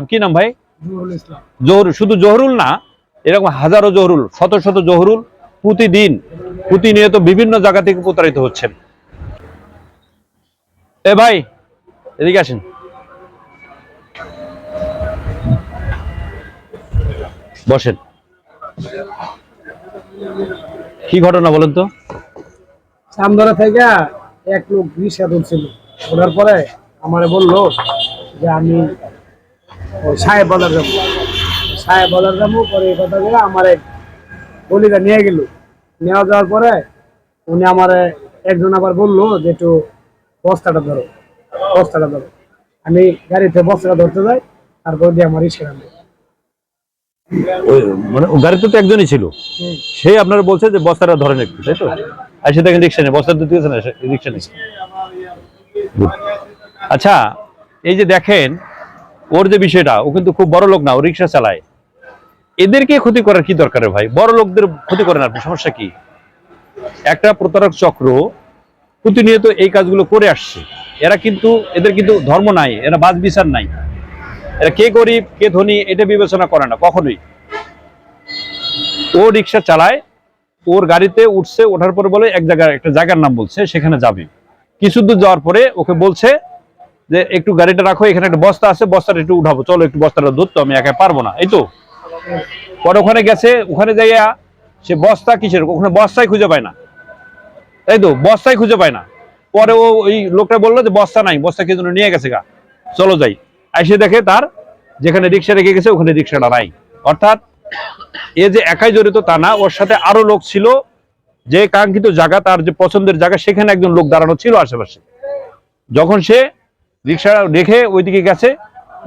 Up কি নাম ভাই? জহুরুল শুধু জহরুল না এরকম হাজারো জহরুল শত শত জহরুল প্রতিদিন প্রতিনিয়ত বিভিন্ন জায়গা থেকে প্রতারিত হচ্ছেন। এ ভাই এদিকে আসেন। বসেন। কি ঘটনা বলেন তো? সামদরা থেকে এক লোক রিক্সা তুলছিল ওঠার পরে আমারে বলল যে আমি সাহেব যাব সাহেব যাব পরে এই কথা বলে আমার গলিটা নিয়ে গেল। নেওয়া যাওয়ার পরে উনি আমার একজন আবার বলল যে একটু বস্তাটা ধরো বস্তাটা ধরো। আমি গাড়িতে বস্তাটা ধরতে যাই তারপর দিয়ে আমার রিক্সা ওই মানে গাড়িতে তো একজনই ছিল। সে আপনারা বলছে যে বস্তাটা ধরেন একটু তাই তো? আর সে দেখেন রিক্সা নেই বস্তা দিতে গেছে না রিক্সা নেই। আচ্ছা এই যে দেখেন ওর যে বিষয়টা, ও কিন্তু খুব বড় লোক না, ও রিক্সা চালায়। এদেরকে ক্ষতি করার কি দরকার ভাই? বড় লোকদের ক্ষতি করেন আপনি, সমস্যা কি? একটা প্রতারক চক্র প্রতিনিয়ত এই কাজগুলো করে আসছে। এরা কিন্তু, এদের কিন্তু ধর্ম নাই, এরা বাদ বিচার নাই। এরা কে গরিব, কে ধনী, এটা বিবেচনা করে না, কখনোই। ও রিক্সা চালায়, ওর গাড়িতে উঠছে, ওঠার পরে বলে, এক জায়গায়, একটা জায়গার নাম বলছে, সেখানে যাবে। কিছু দূর যাওয়ার পরে ওকে বলছে যে একটু গাড়িটা রাখো, এখানে একটা বস্তা আছে, বস্তাটা একটু উঠাবো। চলো একটু বস্তাটা ধরতো আমি একা পারব না, এই তো। পরে ওখানে গেছে, ওখানে যাইয়া সে বস্তা কিসের? ওখানে বস্তাই খুঁজে পায় না। তাই তো, বস্তাই খুঁজে পায় না। পরে ও ওই লোকটা বলল যে, বস্তা নাই, বস্তা কে জন্য নিয়ে গেছে গা। চলো যাই। এসে দেখে তার যেখানে রিক্সা রেখে গেছে, ওখানে রিক্সাটা নাই। অর্থাৎ এ যে একাই জড়িত তা না, ওর সাথে আরও লোক ছিল। যে কাঙ্ক্ষিত জায়গা, তার যে পছন্দের জায়গা, সেখানে একজন লোক দাঁড়ানো ছিল আশেপাশে। যখন সে রিক্সা রেখে ওইদিকে গেছে।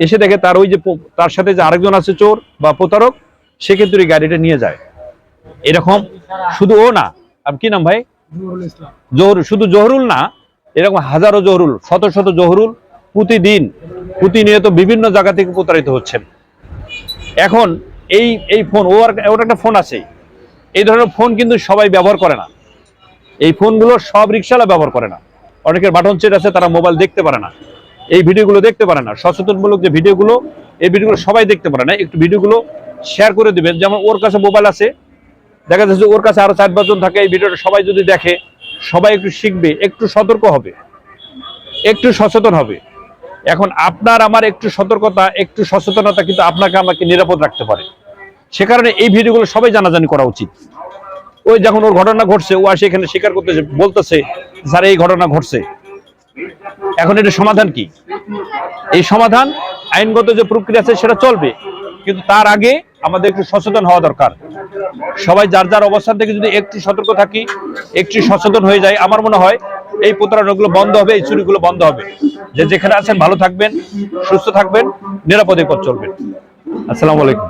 এসে দেখে তার ওই যে তার সাথে যে আরেকজন আছে চোর বা প্রতারক, সে কিন্তু এই গাড়িটা নিয়ে যায়। এরকম শুধু ও না, আর কি নাম ভাই? জহুরুল শুধু জহরুল না, এরকম হাজারো জহরুল, শত শত জহরুল প্রতিদিন, প্রতিনিয়ত বিভিন্ন জায়গা থেকে প্রতারিত হচ্ছেন। এখন এই এই ফোন, ওর ওর একটা ফোন আছে। এই ধরনের ফোন কিন্তু সবাই ব্যবহার করে না। এই ফোনগুলো সব রিক্সালা ব্যবহার করে না। অনেকের বাটন চেট আছে, তারা মোবাইল দেখতে পারে না। এই ভিডিওগুলো দেখতে পারে না। সচেতনমূলক যে ভিডিওগুলো, এই ভিডিওগুলো সবাই দেখতে পারে না। একটু ভিডিওগুলো শেয়ার করে দিবেন। যেমন ওর কাছে মোবাইল আছে, দেখা যাচ্ছে ওর কাছে আরও চার পাঁচজন থাকে। এই ভিডিওটা সবাই যদি দেখে, সবাই একটু শিখবে, একটু সতর্ক হবে। একটু সচেতন হবে। এখন আপনার আমার একটু সতর্কতা, একটু সচেতনতা কিন্তু আপনাকে আমাকে নিরাপদ রাখতে পারে। সে কারণে এই ভিডিওগুলো সবাই জানাজানি করা উচিত। ওই যখন ওর ঘটনা ঘটছে, ও আসে এখানে স্বীকার করতেছে, বলতেছে, স্যার, এই ঘটনা ঘটছে। এখন এটা সমাধান কি? এই সমাধান আইনগত যে প্রক্রিয়া আছে সেটা চলবে, কিন্তু তার আগে আমাদের একটু সচেতন হওয়া দরকার। সবাই যার যার অবস্থান থেকে যদি একটু সতর্ক থাকি, একটু সচেতন হয়ে যায় আমার মনে হয় এই প্রতারণাগুলো বন্ধ হবে, এই চুরিগুলো বন্ধ হবে। যে যেখানে আছেন ভালো থাকবেন, সুস্থ থাকবেন, নিরাপদে পথ চলবেন। আসসালামু আলাইকুম।